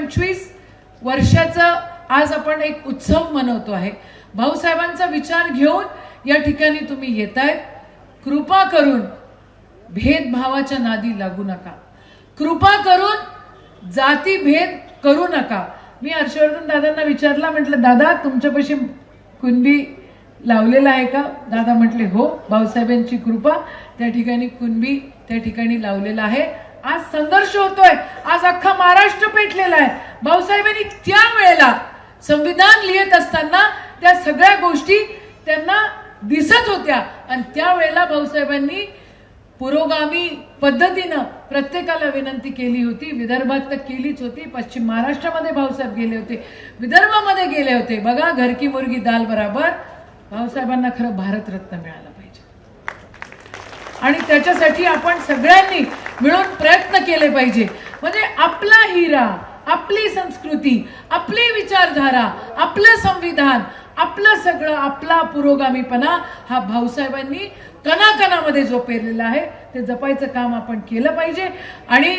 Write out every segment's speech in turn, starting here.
पंचवीस वर्षाचा आज आपण एक उत्सव मनवतो आहे. भाऊसाहेबांचा विचार घेऊन या ठिकाणी तुम्ही येतायत कृपा करून भेदभावाच्या नादी लागू नका. कृपा करून जाती भेद करू नका. मी हर्षवर्धन दादांना विचारला म्हटलं दादा तुमच्यापाशी कुणबी लावलेला आहे का? दादा म्हटले हो भाऊसाहेबांची कृपा त्या ठिकाणी कुणबी त्या ठिकाणी लावलेला आहे. आज संघर्ष होतोय. आज अख्खा महाराष्ट्र पेटलेला आहे. भाऊसाहेबांनी त्या वेळेला संविधान लिहित असताना त्या सगळ्या गोष्टी त्यांना दिसत होत्या. आणि त्यावेळेला भाऊसाहेबांनी पुरोगामी पद्धतीनं प्रत्येकाला विनंती केली होती. विदर्भात तर केलीच होती. पश्चिम महाराष्ट्रामध्ये भाऊसाहेब गेले होते. विदर्भामध्ये गेले होते. बघा घरकी मुर्गी दाल बराबर. भाऊसाहेबांना खरं भारतरत्न मिळालं पाहिजे. आणि त्याच्यासाठी आपण सगळ्यांनी मिळून प्रयत्न केले पाहिजे. म्हणजे आपला हिरा आपली संस्कृती आपली विचारधारा आपलं संविधान आपलं सगळं आपला पुरोगामीपणा हा भाऊसाहेबांनी कणाकणामध्ये जो पेरलेला आहे. ते जपायचं काम आपण केलं पाहिजे. आणि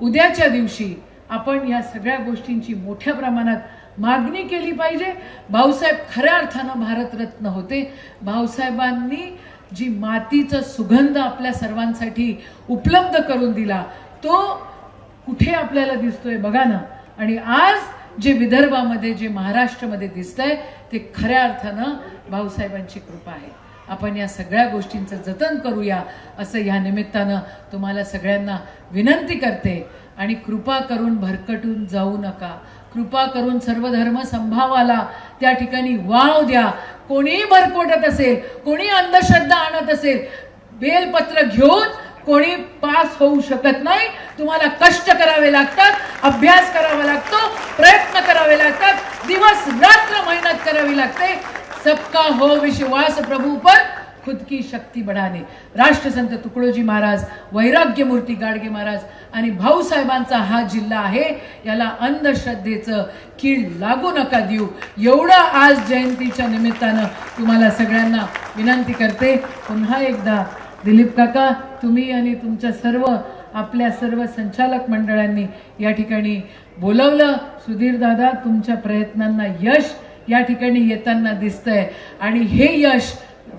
उद्याच्या दिवशी आपण या सगळ्या गोष्टींची मोठ्या प्रमाणात मागणी केली पाहिजे. भाऊसाहेब खऱ्या अर्थानं भारतरत्न होते. भाऊसाहेबांनी जी मातीचा सुगंध आपल्या सर्वांसाठी उपलब्ध करून दिला तो कुठे आपल्याला दिसतोय बघा ना. आणि आज जे विदर्भामध्ये जे महाराष्ट्रामध्ये दिसतंय ते खऱ्या अर्थानं भाऊसाहेबांची कृपा आहे. आपण या सगळ्या गोष्टींचं जतन करूया असं या निमित्तानं तुम्हाला सगळ्यांना विनंती करते. आणि कृपा करून भरकटून जाऊ नका. कृपा करून सर्व धर्म संभावाला त्या ठिकाणी वाव द्या. कोणीही भरकोटत असेल कोणी अंधश्रद्धा आणत असेल बेलपत्र घेऊन कोणी पास होऊ शकत नाही. तुम्हाला कष्ट करावे लागतात अभ्यास करावा लागतो प्रयत्न करावे लागतात दिवस रात्र मेहनत करावी लागते. सबका हो विश्वास प्रभु पर खुद की शक्ती बढ़ाने। राष्ट्रसंत तुकडोजी महाराज वैराग्य मूर्ती गाडगे महाराज आणि भाऊसाहेबांचा हा जिल्हा आहे याला अंधश्रद्धेचं कीड लागू नका देऊ. एवढं आज जयंतीच्या निमित्तानं तुम्हाला सगळ्यांना विनंती करते. पुन्हा एकदा दिलीप काका तुम्ही आणि तुमच्या सर्व आपल्या सर्व संचालक मंडळांनी या ठिकाणी बोलवलं. सुधीर दादा तुमच्या प्रयत्नांना यश या ठिकाणी येताना दिसतंय. आणि हे यश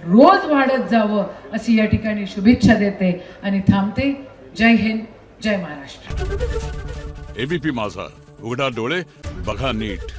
रोज वाढत जावं अशी या ठिकाणी शुभेच्छा देते. आणि थांबते. जय हिंद जय महाराष्ट्र. एबीपी माझा. उघडा डोळे बघा नीट.